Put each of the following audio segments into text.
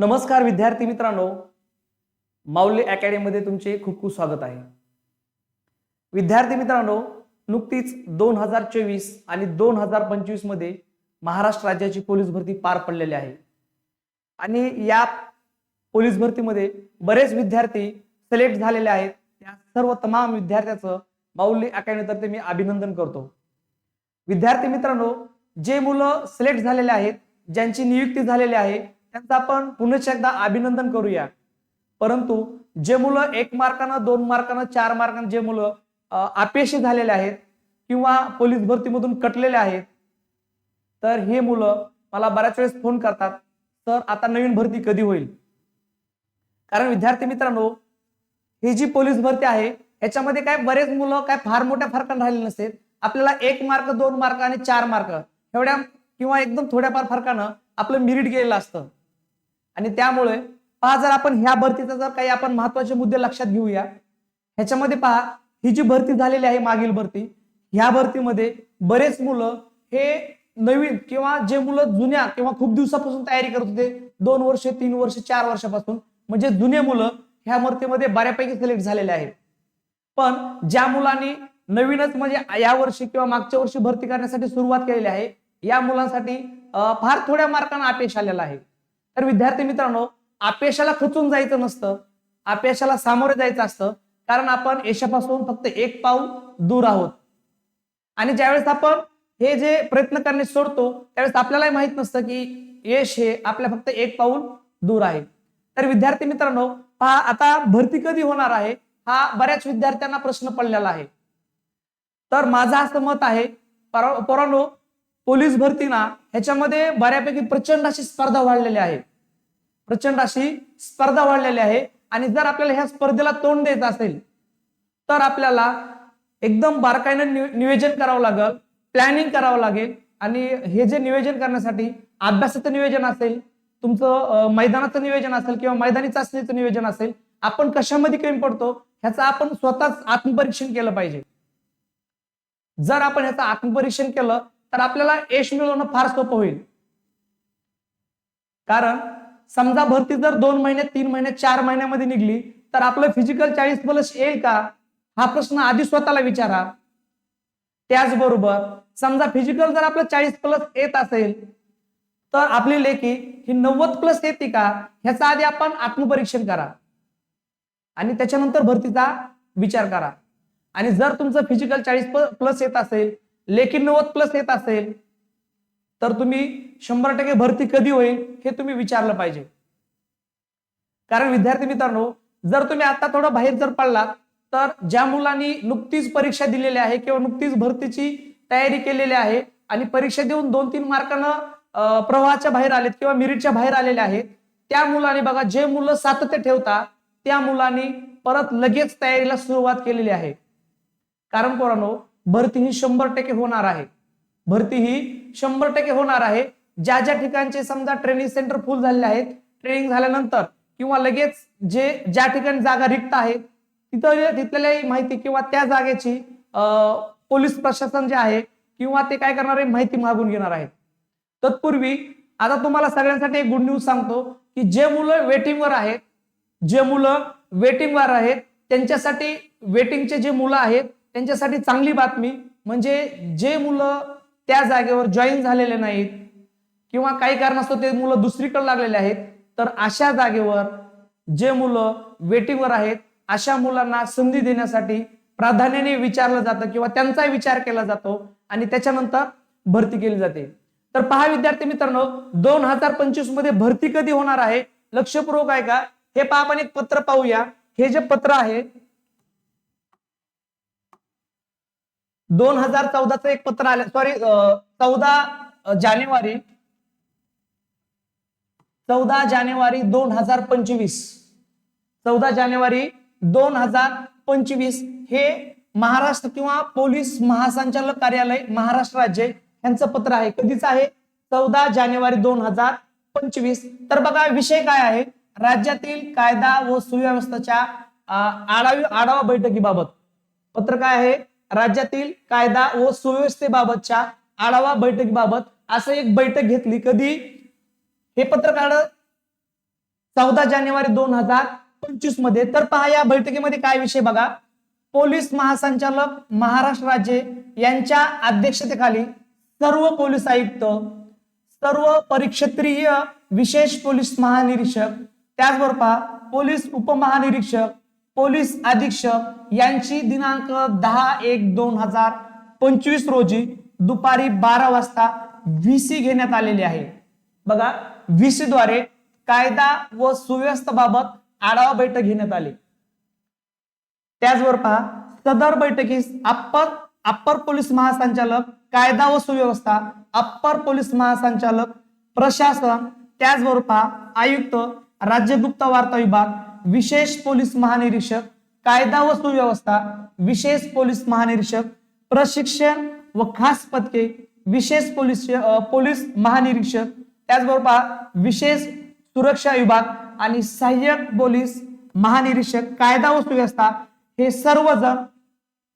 नमस्कार विद्यार्थी मित्रांनो माऊली अकॅडमीमध्ये तुमचे खूप खूप स्वागत आहे. विद्यार्थी मित्रांनो नुकतीच दोन हजार चोवीस आणि दोन हजार पंचवीसमध्ये महाराष्ट्र राज्याची पोलीस भरती पार पडलेली आहे. आणि या पोलीस भरतीमध्ये बरेच विद्यार्थी सिलेक्ट झालेले आहेत. त्या सर्व तमाम विद्यार्थ्याचं माऊली अकॅडमीतर्फे मी अभिनंदन करतो. विद्यार्थी मित्रांनो जे मुलं सिलेक्ट झालेले आहेत ज्यांची नियुक्ती झालेली आहे त्यांचं आपण पुनश्च एकदा अभिनंदन करूया. परंतु जे मुलं एक मार्कानं दोन मार्कानं चार मार्कानं जे मुलं अपयशी झालेले आहेत किंवा पोलीस भरतीमधून कटलेले आहेत तर हे मुलं मला बऱ्याच वेळेस फोन करतात तर आता नवीन भरती कधी होईल? कारण विद्यार्थी मित्रांनो ही जी पोलीस भरती आहे याच्यामध्ये काय बरेच मुलं काय फार मोठ्या फरकाने राहिले नसते आपल्याला एक मार्क दोन मार्क आणि चार मार्क एवढ्या किंवा एकदम थोड्याफार फरकानं आपलं मिरिट गेलेलं असतं. आणि त्यामुळे पहा जर आपण ह्या भरतीचा जर काही आपण महत्त्वाचे मुद्दे लक्षात घेऊया ह्याच्यामध्ये पहा ही जी भरती झालेली आहे मागील भरती ह्या भरतीमध्ये बरेच मुलं हे नवीन किंवा जे मुलं जुन्या किंवा खूप दिवसापासून तयारी करत होते दोन वर्ष तीन वर्ष चार वर्षापासून म्हणजे जुने मुलं ह्या भरतीमध्ये बऱ्यापैकी सिलेक्ट झालेले आहेत. पण ज्या मुलांनी नवीनच म्हणजे या वर्षी किंवा मागच्या वर्षी भरती करण्यासाठी सुरुवात केलेली आहे या मुलांसाठी फार थोड्या मार्कांना अपेक्ष आलेला आहे तर विद्यार्थी मित्रांनो अपयशाला खचून जायचं नसतं. अपयशाला सामोरे जायचं असतं. कारण आपण यशापासून फक्त एक पाऊल दूर आहोत. आणि ज्यावेळेस आपण हे जे प्रयत्न करणे सोडतो त्यावेळेस आपल्यालाही माहीत नसतं की यश हे आपल्या फक्त एक पाऊल दूर आहे. तर विद्यार्थी मित्रांनो पहा आता भरती कधी होणार आहे हा बऱ्याच विद्यार्थ्यांना प्रश्न पडलेला आहे. तर माझं असं मत आहे पर- पोरांनो पोलीस भरती ना ह्याच्यामध्ये बऱ्यापैकी प्रचंड अशी स्पर्धा वाढलेली आहे. प्रचंड अशी स्पर्धा वाढलेली आहे. आणि जर आपल्याला ह्या स्पर्धेला तोंड द्यायचं असेल तर आपल्याला एकदम बारकाईनं नियोजन करावं लागेल प्लॅनिंग करावं लागेल. आणि हे जे नियोजन करण्यासाठी अभ्यासाचं नियोजन असेल तुमचं मैदानाचं नियोजन असेल किंवा मैदानी चाचणीचं नियोजन असेल आपण कशामध्ये कमी पडतो ह्याचं आपण स्वतःच आत्मपरीक्षण केलं पाहिजे. जर आपण ह्याचं आत्मपरीक्षण केलं तर आपल्याला यश मिळवणं फार सोपं होईल. कारण समजा भरती जर दोन महिने तीन महिने चार महिन्यामध्ये निघली तर आपलं फिजिकल चाळीस प्लस येईल का? हा प्रश्न आधी स्वतःला विचारा. त्याचबरोबर समजा फिजिकल जर आपलं चाळीस प्लस येत असेल तर आपली लेखी ही नव्वद प्लस येते का? ह्याचा आधी आपण आत्मपरीक्षण करा. आणि त्याच्यानंतर भरतीचा विचार करा. आणि जर तुमचं फिजिकल चाळीस प्लस येत असेल लेखी नव्वद प्लस येत असेल तर तुम्ही शंभर टक्के भरती कधी होईल हे तुम्ही विचारलं पाहिजे. कारण विद्यार्थी मित्रांनो जर तुम्ही आता थोडं बाहेर जर पडलात तर ज्या मुलांनी नुकतीच परीक्षा दिलेली आहे किंवा नुकतीच भरतीची तयारी केलेली आहे आणि परीक्षा देऊन दोन तीन मार्कानं प्रवाहाच्या बाहेर आलेत किंवा मिरिटच्या बाहेर आलेले आहेत त्या मुलांनी बघा जे मुलं सातत्य ठेवतात त्या मुलांनी परत लगेच तयारीला सुरुवात केलेली आहे. कारण पोरांनो भरती ही शंभर टक्के होणार आहे. भरती ही शंभर टक्के होणार आहे. ज्या ज्या ठिकाणचे समजा ट्रेनिंग सेंटर फुल झालेले आहेत ट्रेनिंग झाल्यानंतर किंवा लगेच जे ज्या ठिकाणी जागा रिक्त आहेत तिथं तिथल्याही माहिती किंवा त्या जागेची पोलीस प्रशासन जे आहे किंवा ते काय करणार आहे माहिती मागून घेणार आहेत. तत्पूर्वी आता तुम्हाला सगळ्यांसाठी एक गुड न्यूज सांगतो की जे मुलं वेटिंगवर आहेत जे मुलं वेटिंगवर आहेत त्यांच्यासाठी वेटिंगचे जे मुलं आहेत त्यांच्यासाठी चांगली बातमी म्हणजे जे मुलं त्या जागेवर जॉईन झालेले नाहीत किंवा काही कारणास्तव ते मुलं दुसरीकडे लागलेले आहेत तर अशा जागेवर जे मुलं वेटिंगवर आहेत अशा मुलांना संधी देण्यासाठी प्राधान्याने विचारलं जातं किंवा त्यांचा विचार केला जातो आणि त्याच्यानंतर भरती केली जाते. तर पहा विद्यार्थी मित्रांनो दोन हजार पंचवीसमध्ये भरती कधी होणार आहे? लक्षपूर्वक आहे का हे पहा आपण एक पत्र पाहूया. हे जे पत्र आहे दोन हजार चौदाचं एक पत्र आलं. सॉरी चौदा जानेवारी चौदा जानेवारी दोन हजार पंचवीस. चौदा जानेवारी दोन हजार पंचवीस हे महाराष्ट्र किंवा पोलीस महासंचालक कार्यालय महाराष्ट्र राज्य यांचं पत्र आहे. कधीच आहे? चौदा जानेवारी दोन हजार पंचवीस. तर बघा विषय काय आहे? राज्यातील कायदा व सुव्यवस्थेच्या आढावी आढावा बैठकीबाबत. पत्र काय आहे? राज्यातील कायदा व सुव्यवस्थेबाबतच्या आढावा बैठकीबाबत असं एक बैठक घेतली. कधी? हे पत्रकार चौदा जानेवारी दोन हजार पंचवीसमध्ये. तर पहा या बैठकीमध्ये काय विषय बघा. पोलीस महासंचालक महाराष्ट्र राज्य यांच्या अध्यक्षतेखाली सर्व पोलीस आयुक्त सर्व परिक्षेत्रीय विशेष पोलीस महानिरीक्षक त्याचबरोबर पहा पोलीस उपमहानिरीक्षक पोलीस अधीक्षक यांची दिनांक दहा एक दोन हजार पंचवीस रोजी दुपारी बारा वाजता व्हीसी घेण्यात आलेली आहे. बघा व्हीसी द्वारे कायदा व सुव्यवस्थेबाबत आढावा बैठक घेण्यात आली. त्याचबरोबर पहा सदर बैठकीस अप्पर अप्पर पोलीस महासंचालक कायदा व सुव्यवस्था अप्पर पोलीस महासंचालक प्रशासन त्याचबरोबर पहा आयुक्त राज्य गुप्त वार्ता विभाग विशेष पोलीस महानिरीक्षक कायदा व सुव्यवस्था विशेष पोलीस महानिरीक्षक प्रशिक्षण व खास पदके विशेष पोलीस पोलीस महानिरीक्षक त्याचबरोबर पहा विशेष सुरक्षा विभाग आणि सहाय्यक पोलीस महानिरीक्षक कायदा व सुव्यवस्था हे सर्वजण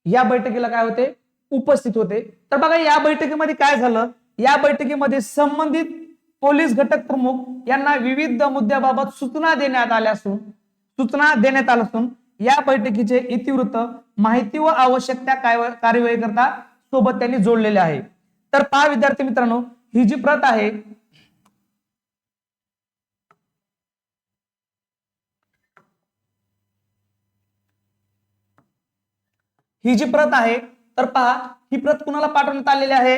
या बैठकीला काय होते? उपस्थित होते. तर बघा या बैठकीमध्ये काय झालं? या बैठकीमध्ये संबंधित पोलीस घटक प्रमुख यांना विविध मुद्द्याबाबत सूचना देण्यात आल्या असून सूचना देण्यात आल्या असून या बैठकीचे इतिवृत्त माहिती व आवश्यक त्या कार्यवाही करता सोबत त्यांनी जोडलेले आहे. तर पहा विद्यार्थी मित्रांनो ही जी प्रत आहे ही जी प्रत आहे तर पहा ही प्रत कुणाला पाठवण्यात आलेली आहे?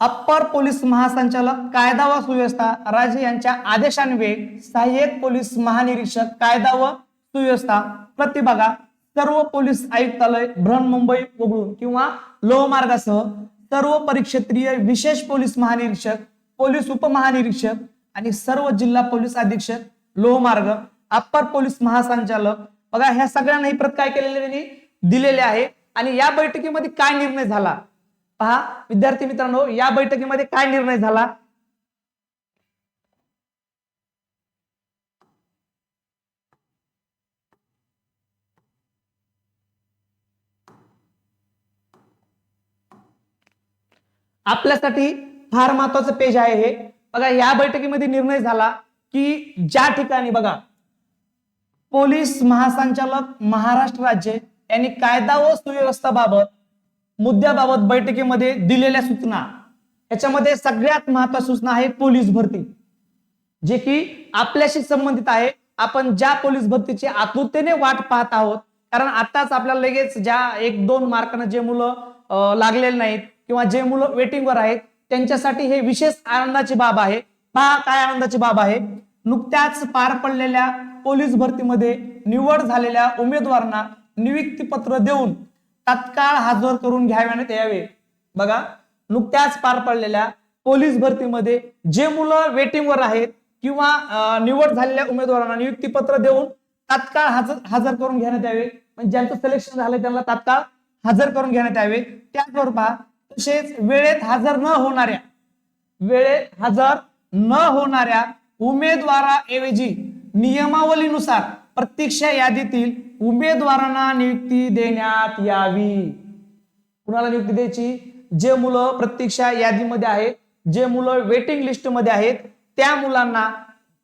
अप्पर पोलीस महासंचालक कायदा व सुव्यवस्था राजे यांच्या आदेशान्वये सहाय्यक पोलीस महानिरीक्षक कायदा व सुव्यवस्था प्रतिभागा सर्व पोलीस आयुक्तालय बृहन्मुंबई वगळून किंवा लोहमार्गासह सर्व परिक्षेत्रीय विशेष पोलीस महानिरीक्षक पोलीस उपमहानिरीक्षक आणि सर्व जिल्हा पोलीस अधीक्षक लोहमार्ग अप्पर पोलीस महासंचालक. बघा ह्या सगळ्यांना ही प्रत काय केलेली त्यांनी दिलेले आहे. आणि या बैठकीमध्ये काय निर्णय झाला? पहा विद्यार्थी मित्रांनो या बैठकीमध्ये काय निर्णय झाला? आपल्यासाठी फार महत्वाचं पेज आहे हे. बघा या बैठकीमध्ये निर्णय झाला की ज्या ठिकाणी बघा पोलीस महासंचालक महाराष्ट्र राज्य यांनी कायदा व सुव्यवस्थेबाबत मुद्द्याबाबत बैठकीमध्ये दिलेल्या सूचना. याच्यामध्ये सगळ्यात महत्वाची सूचना आहे पोलीस भरती. जे की आपल्याशी संबंधित आहे. आपण ज्या पोलीस भरतीची आतुरतेने वाट पाहत आहोत कारण आताच आपल्याला लगेच ज्या एक दोन मार्कानं जे मुलं लागलेले नाहीत किंवा जे मुलं वेटिंगवर आहेत त्यांच्यासाठी हे विशेष आनंदाची बाब आहे. पहा काय आनंदाची बाब आहे. नुकत्याच पार पडलेल्या पोलीस भरतीमध्ये निवड झालेल्या उमेदवारांना नियुक्तीपत्र देऊन तात्काळ हजर करून घ्याव्यात यावे बघा नुकत्याच पार पडलेल्या पोलीस भरतीमध्ये जे मुलं वेटिंगवर आहेत किंवा निवड झालेल्या उमेदवारांना नियुक्तीपत्र देऊन तात्काळ हजर हजर करून घेण्यात यावे. म्हणजे ज्यांचं सिलेक्शन झालं त्यांना तात्काळ हजर करून घेण्यात यावे. त्याचबरोबर पहा, तसेच वेळेत हजर न होणाऱ्या वेळेत हजर न होणाऱ्या उमेदवाराऐवजी नियमावलीनुसार प्रतीक्षा यादीतील उमेदवारांना नियुक्ती देण्यात यावी. कुणाला नियुक्ती द्यायची? जे मुलं प्रतीक्षा यादीमध्ये आहेत जे मुलं वेटिंग लिस्टमध्ये आहेत त्या मुलांना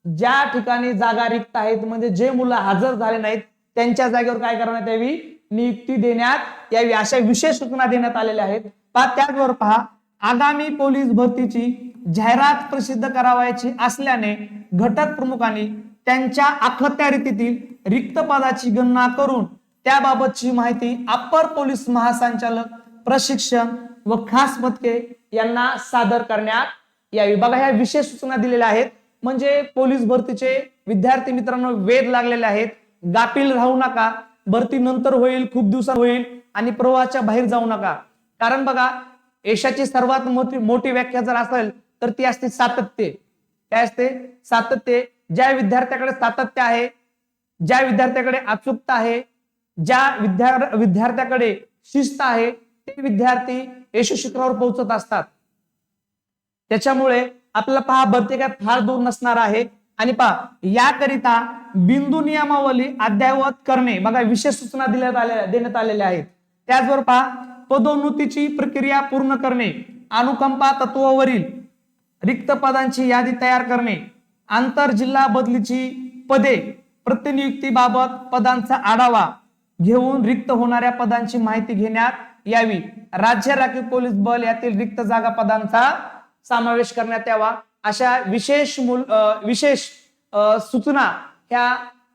ज्या ठिकाणी जागा रिक्त आहेत म्हणजे जे मुलं हजर झाले नाहीत त्यांच्या जागेवर काय करण्यात यावी? नियुक्ती देण्यात यावी. अशा विशेष सूचना देण्यात आलेल्या आहेत. पहा त्याचबरोबर पहा आगामी पोलीस भरतीची जाहिरात प्रसिद्ध करावायची असल्याने घटक प्रमुखांनी त्यांच्या आखत्या रीतीतील रिक्त पदाची गणना करून त्याबाबतची माहिती अप्पर पोलीस महासंचालक प्रशिक्षण व खास पथके यांना सादर करण्यात यावी. बघा ह्या विशेष सूचना दिलेल्या आहेत. म्हणजे पोलीस भरतीचे विद्यार्थी मित्रांनो वेध लागलेले आहेत. गापील राहू नका. भरती नंतर होईल खूप दिवसात होईल आणि प्रवाहाच्या बाहेर जाऊ नका. कारण बघा यशाची सर्वात मोठी मोठी व्याख्या जर असेल तर ती असते सातत्य. काय असते? सातत्य ज्या विद्यार्थ्याकडे सातत्य आहे ज्या विद्यार्थ्याकडे अचूकता आहे ज्या विद्या विद्यार्थ्याकडे शिस्त आहे ते विद्यार्थी यश शिखरावर पोहोचत असतात. त्याच्यामुळे आपल्याला पहा भरती काय फार दूर नसणार आहे. आणि पहा याकरिता बिंदू नियमावली अद्ययावत करणे बघा विशेष सूचना दिल्या आलेल्या देण्यात आलेल्या आहेत. त्याचबरोबर पहा पदोन्नतीची प्रक्रिया पूर्ण करणे अनुकंपा तत्वावरील रिक्त पदांची यादी तयार करणे आंतर जिल्हा बदलीची पदे प्रतिनियुक्तीबाबत पदांचा आढावा घेऊन रिक्त होणाऱ्या पदांची माहिती घेण्यात यावी. राज्य राखीव पोलीस बल यातील रिक्त जागा पदांचा समावेश करण्यात यावा. अशा विशेष मूल विशेष सूचना ह्या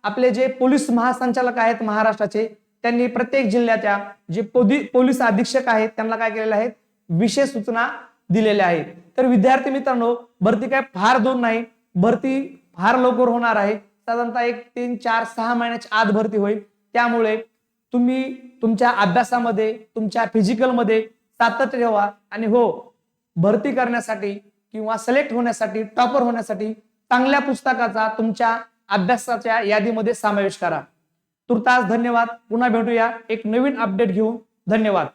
आपले जे पोलीस महासंचालक आहेत महाराष्ट्राचे त्यांनी प्रत्येक जिल्ह्याच्या जे पोदी- पोलीस अधीक्षक आहेत त्यांना काय केलेले आहेत? विशेष सूचना दिलेल्या आहेत. तर विद्यार्थी मित्रांनो भरती काय फार दूर नाही. भरती फार लवकर होणार आहे. साधारणतः एक तीन चार सहा महिन्याच्या आत भरती होईल. त्यामुळे तुम्ही तुमच्या अभ्यासामध्ये तुमच्या फिजिकलमध्ये सातत्य ठेवा. आणि हो भरती करण्यासाठी किंवा सिलेक्ट होण्यासाठी टॉपर होण्यासाठी चांगल्या पुस्तकाचा तुमच्या अभ्यासाच्या यादीमध्ये समावेश करा. तुर्तास धन्यवाद. पुन्हा भेटूया. एक नवीन अपडेट घेऊन. धन्यवाद.